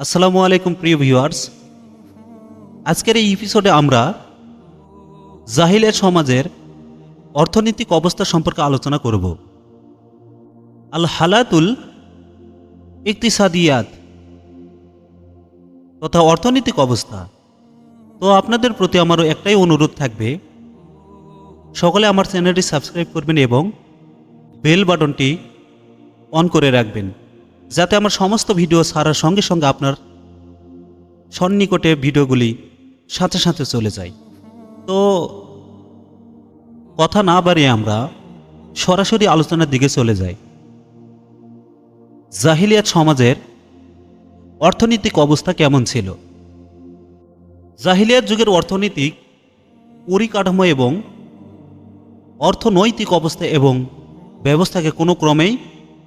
আসসালামু আলাইকুম প্রিয় ভিউয়ার্স। আজকের এই এপিসোডে আমরা জাহিলের সমাজের অর্থনৈতিক অবস্থা সম্পর্কে আলোচনা করব। আল হালাতুল ইকতিসাদিয়াত তথা অর্থনৈতিক অবস্থা। তো আপনাদের প্রতি আমারও একটাই অনুরোধ থাকবে, সকলে আমার চ্যানেলটি সাবস্ক্রাইব করবেন এবং বেল বাটনটি অন করে রাখবেন। যাতে আমার সমস্ত ভিডিও ছাড়ার সঙ্গে সঙ্গে আপনার সন্নিকটে ভিডিওগুলি সাথে সাথে চলে যায়। তো কথা না বাড়িয়ে আমরা সরাসরি আলোচনার দিকে চলে যাই। জাহিলিয়াত সমাজের অর্থনৈতিক অবস্থা কেমন ছিল? জাহিলিয়াত যুগের অর্থনৈতিক পরিকাঠামো এবং অর্থনৈতিক অবস্থা এবং ব্যবস্থাকে কোনো ক্রমেই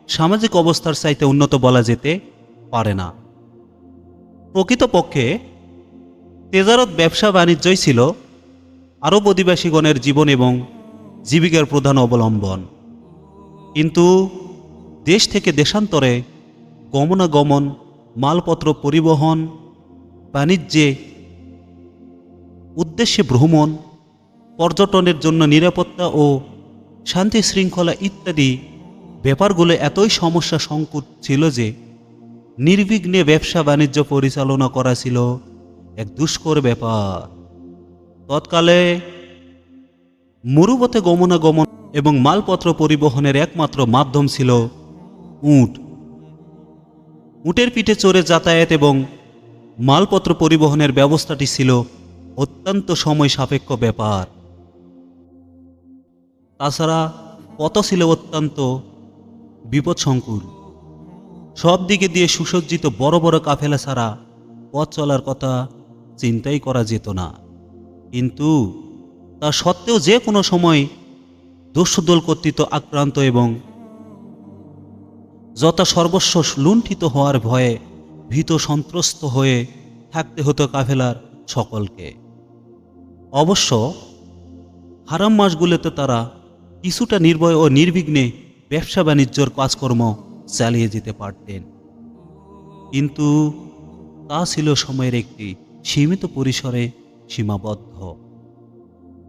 সামাজিক অবস্থার চাইতে উন্নত বলা যেতে পারে না। প্রকৃতপক্ষে, তেজারত ব্যবসা বাণিজ্যই ছিল আরব অধিবাসীগণের জীবন এবং জীবিকার প্রধান অবলম্বন। কিন্তু দেশ থেকে দেশান্তরে গমনাগমন, মালপত্র পরিবহন, বাণিজ্যে উদ্দেশ্যে ভ্রমণ, পর্যটনের জন্য নিরাপত্তা ও শান্তি শৃঙ্খলা ইত্যাদি ব্যাপারগুলো এতই সমস্যা সংকট ছিল যে নির্বিঘ্নে ব্যবসা বাণিজ্য পরিচালনা করা ছিল এক দুষ্কর ব্যাপার। তৎকালে মরুপথে গমনাগমন এবং মালপত্র পরিবহনের একমাত্র মাধ্যম ছিল উট। উটের পিঠে চড়ে যাতায়াত এবং মালপত্র পরিবহনের ব্যবস্থাটি ছিল অত্যন্ত সময় সাপেক্ষ ব্যাপার। তাছাড়া পথ ছিল অত্যন্ত বিপদসংকুল। সব দিকে দিয়ে সুসজ্জিত বড় বড় কাফেলা ছাড়া পথ চলার কথা চিন্তাই করা যেত না। কিন্তু তা সত্ত্বেও যে কোনো সময় দস্যুদল কর্তৃত আক্রান্ত এবং যথা সর্বস্ব লুণ্ঠিত হওয়ার ভয়ে ভীত সন্ত্রস্ত হয়ে থাকতে হতো কাফেলার সকলকে। অবশ্য হারাম মাসগুলোতে তারা কিছুটা নির্ভয় ও নির্বিঘ্নে ব্যবসা বাণিজ্যর কাজকর্ম চালিয়ে যেতে পারতেন। কিন্তু তা ছিল সময়ের একটি সীমিত পরিসরে সীমাবদ্ধ।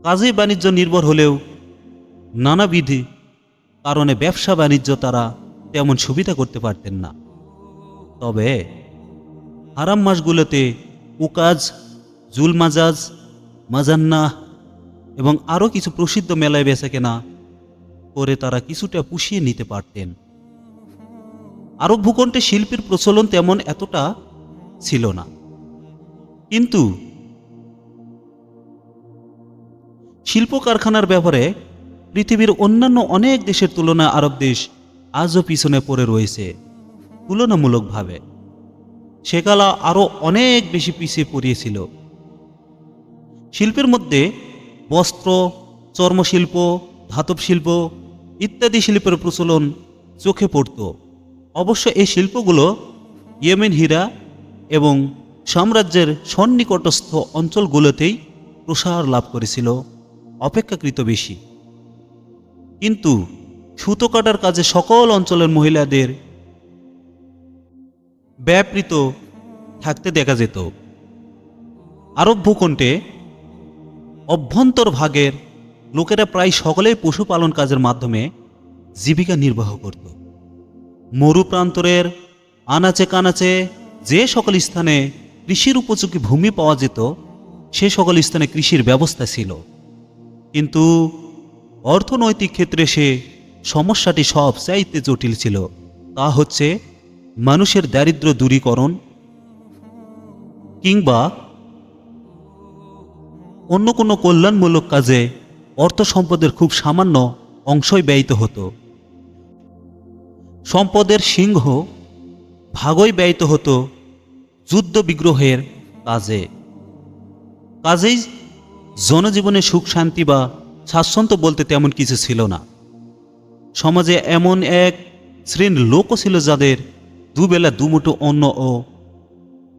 কাজে বাণিজ্য নির্ভর হলেও নানাবিধি কারণে ব্যবসা বাণিজ্য তারা তেমন সুবিধা করতে পারতেন না। তবে হারাম মাসগুলোতে উকাজ, জুলমাজাজ মাজান্না এবং আরও কিছু প্রসিদ্ধ মেলায় বেচা কেনা করে তারা কিছুটা পুষিয়ে নিতে পারতেন। আরব ভূখণ্ডে শিল্পের প্রচলন তেমন এতটা ছিল না। কিন্তু শিল্প কারখানার ব্যাপারে পৃথিবীর অন্যান্য অনেক দেশের তুলনায় আরব দেশ আজও পিছনে পড়ে রয়েছে, তুলনামূলকভাবে। সেকালা আরও অনেক বেশি পিছিয়ে পড়িয়েছিল। শিল্পের মধ্যে বস্ত্র, চর্মশিল্প, ধাতব শিল্প ইত্যাদি শিল্পের প্রচলন চোখে পড়ত। অবশ্য এই শিল্পগুলো ইয়েমেন হীরা এবং সাম্রাজ্যের সন্নিকটস্থ অঞ্চলগুলোতেই প্রসার লাভ করেছিল, অপেক্ষাকৃত বেশি। কিন্তু সুতো কাটার কাজে সকল অঞ্চলের মহিলাদের ব্যাপৃত থাকতে দেখা যেত। আরব ভূখণ্ডে অভ্যন্তর ভাগের লোকেরা প্রায় সকলেই পশুপালন কাজের মাধ্যমে জীবিকা নির্বাহ করত। মরু প্রান্তরের আনাচে কানাচে যে সকল স্থানে কৃষির উপযোগী ভূমি পাওয়া যেত, সে সকল স্থানে কৃষির ব্যবস্থা ছিল। কিন্তু অর্থনৈতিক ক্ষেত্রে সে সমস্যাটি সব চাইতে জটিল ছিল। তা হচ্ছে মানুষের দারিদ্র দূরীকরণ কিংবা অন্য কোনো কল্যাণমূলক কাজে অর্থ সম্পদের খুব সামান্য অংশই ব্যয়িত হতো। সম্পদের সিংহ ভাগই ব্যয়িত হতো যুদ্ধ বিগ্রহের কাজে। কাজেই জনজীবনে সুখ, শান্তি বা স্বাচ্ছন্দ্য বলতে তেমন কিছু ছিল না। সমাজে এমন এক শ্রেণির লোকও ছিল যাদের দুবেলা, দুমুঠো অন্ন ও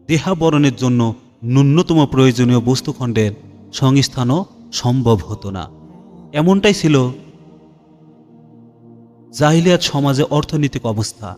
দেহাবরণের জন্য ন্যূনতম প্রয়োজনীয় বস্তুখণ্ডের সংস্থানও সম্ভব হতো না। এমনটাই ছিল জাহিলিয়াত সমাজে অর্থনৈতিক অবস্থা।